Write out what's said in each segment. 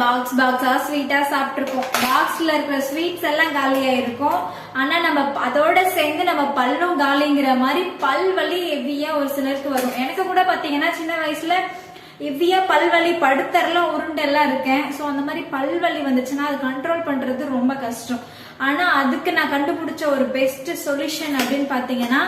Box பாக்ஸா ஸ்வீட்டா சாப்பிட்ருப்போம் பாக்ஸ்ல இருக்கிற ஸ்வீட்ஸ் எல்லாம் காலியா இருக்கும் ஆனா நம்ம அதோட சேர்ந்து நம்ம பல்லும் காலிங்கிற மாதிரி பல் வலி ஹெவியா ஒரு சிலருக்கு வரும். எனக்கு கூட பாத்தீங்கன்னா சின்ன வயசுல ஹெவியா பல்வலி படுத்தரெல்லாம் உருண்டெல்லாம் இருக்கேன். ஸோ அந்த மாதிரி பல்வலி வந்துச்சுன்னா அது கண்ட்ரோல் பண்றது ரொம்ப கஷ்டம். ஆனா அதுக்கு நான் கண்டுபிடிச்ச ஒரு பெஸ்ட் சொல்யூஷன் அப்படின்னு பாத்தீங்கன்னா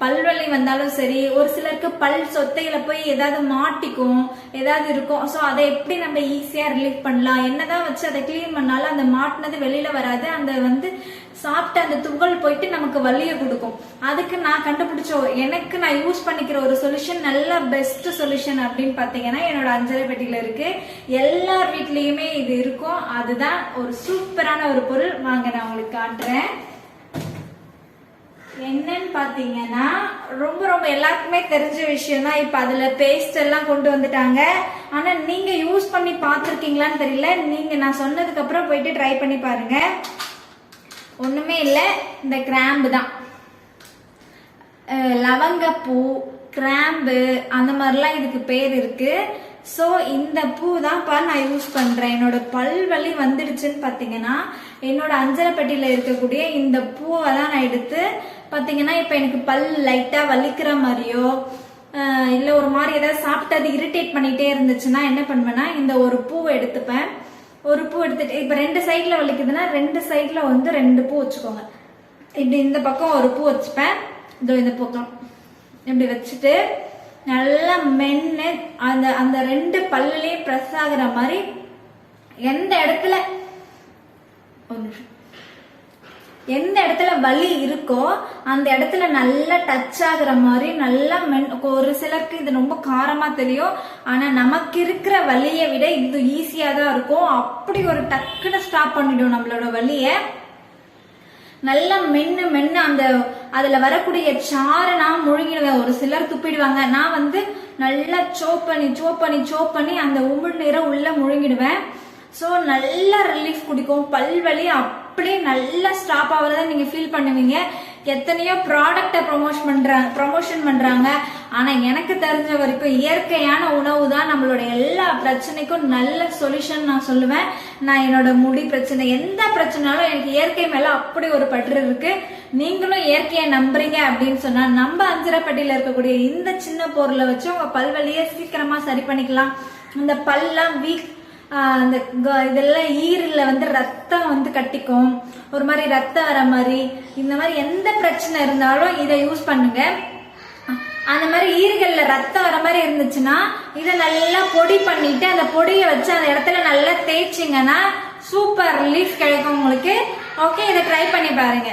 பல்வலி வந்தாலும் சரி ஒரு சிலருக்கு பல் சொத்தையில போய் ஏதாவது மாட்டிக்கும் ஏதாவது இருக்கும். ஸோ அதை எப்படி நம்ம ஈஸியா ரிலீஃப் பண்ணலாம்? என்னதான் வச்சு அதை க்ளீன் பண்ணாலும் அந்த மாட்டினது வெளியில வராது. அந்த வந்து சாப்பிட்ட அந்த துகள் போயிட்டு நமக்கு வலியை கொடுக்கும். அதுக்கு நான் கண்டுபிடிச்ச எனக்கு நான் யூஸ் பண்ணிக்கிற ஒரு சொல்யூஷன் நல்ல பெஸ்ட் சொல்யூஷன் அப்படின்னு பாத்தீங்கன்னா என்னோட அஞ்சரை பெட்டியில இருக்கு. எல்லார் வீட்லயுமே இது இருக்கும். அதுதான் ஒரு சூப்பரான ஒரு பொருள். வாங்க நான் உங்களுக்கு காட்டுறேன். என்னன்னு பாத்தீங்கன்னா ரொம்ப ரொம்ப எல்லாருக்குமே தெரிஞ்ச விஷயம் தான் இப்ப அதுல பேஸ்ட் எல்லாம் கொண்டு வந்துட்டாங்க. ஆனா நீங்க யூஸ் பண்ணி பார்த்துருக்கீங்களான்னு தெரியல. நீங்க நான் சொன்னதுக்கு அப்புறம் போயிட்டு ட்ரை பண்ணி பாருங்க. ஒண்ணுமே இல்ல. இந்த கிராம்பு தான். லவங்கப்பூ கிராம்பு அந்த மாதிரிலாம் இதுக்கு பேர் இருக்கு. ஸோ இந்த பூ தான்ப்பா நான் யூஸ் பண்ணுறேன் என்னோட பல் வலி வந்துடுச்சுன்னு பார்த்தீங்கன்னா என்னோட அஞ்சரை இருக்கக்கூடிய இந்த பூவை தான் நான் எடுத்து பார்த்தீங்கன்னா இப்போ எனக்கு பல் லைட்டாக வலிக்கிற மாதிரியோ இல்லை ஒரு மாதிரி ஏதாவது சாப்பிட்டு அது இரிட்டேட் பண்ணிகிட்டே இருந்துச்சுன்னா என்ன பண்ணுவேன்னா இந்த ஒரு பூவை எடுத்துப்பேன். ஒரு பூ எடுத்துட்டு இப்போ ரெண்டு சைடில் வலிக்குதுன்னா ரெண்டு சைடில் வந்து ரெண்டு பூ வச்சுக்கோங்க. இப்படி இந்த பக்கம் ஒரு பூ வச்சுப்பேன். இதோ இந்த பக்கம். இப்படி வச்சுட்டு நல்லா மென்னு அந்த அந்த ரெண்டு பல்லுலயும் ப்ரெஸ் ஆகுற மாதிரி எந்த இடத்துல எந்த இடத்துல வலி இருக்கோ அந்த இடத்துல நல்லா டச் ஆகுற மாதிரி நல்லா மென் ஒரு சிலருக்கு இது ரொம்ப காரமா தெரியும். ஆனா நமக்கு இருக்கிற வலியை விட இது ஈஸியா தான் இருக்கும். அப்படி ஒரு டக்குன்னு ஸ்டாப் பண்ணிடும் நம்மளோட வலியை. நல்லா மென்னு மென்னு அந்த அதுல வரக்கூடிய சாறு நான் முழுங்கிடுவேன் ஒரு சிலர் துப்பிடுவாங்க. நான் வந்து நல்லா சோப் பண்ணி சோப் பண்ணி சோப் பண்ணி அந்த உமிழ் நீரை உள்ள முழுங்கிடுவேன். ஸோ நல்ல ரிலீஃப் குடிக்கும். பல்வலி அப்படியே நல்லா ஸ்டாப் ஆகிறத நீங்க ஃபீல் பண்ணுவீங்க. எத்தனையோ ப்ராடக்டை ப்ரொமோஷன் பண்றாங்க ப்ரொமோஷன் பண்றாங்க. ஆனா எனக்கு தெரிஞ்ச வரைக்கும் இயற்கையான உணவு தான் நம்மளோட எல்லா பிரச்சனைக்கும் நல்ல சொல்யூஷன் நான் சொல்லுவேன். நான் என்னோட முடி பிரச்சனை எந்த பிரச்சனாலும் எனக்கு இயற்கை மேல அப்படி ஒரு பற்று இருக்கு. நீங்களும் இயற்கையை நம்புறீங்க அப்படின்னு சொன்னா நம்ம அஞ்சிரப்பட்டியில இருக்கக்கூடிய இந்த சின்ன பொருளை வச்சு உங்க பல்வலியை சீக்கிரமா சரி பண்ணிக்கலாம். இந்த பல்லாம் வீக் அந்த க- இதெல்லாம் ஈரில் வந்து ரத்தம் வந்து கட்டிக்கும். ஒரு மாதிரி ரத்தம் வர மாதிரி இந்த மாதிரி எந்த பிரச்சனை இருந்தாலும் இதை யூஸ் பண்ணுங்க. அந்த மாதிரி ஈறுகள்ல ரத்தம் வர மாதிரி இருந்துச்சுன்னா இதை நல்லா பொடி பண்ணிட்டு அந்த பொடியை வச்சு அந்த இடத்துல நல்லா தேய்ச்சிங்கன்னா சூப்பர் ரிலீஃப் கிடைக்கும் உங்களுக்கு. ஓகே இதை ட்ரை பண்ணி பாருங்க.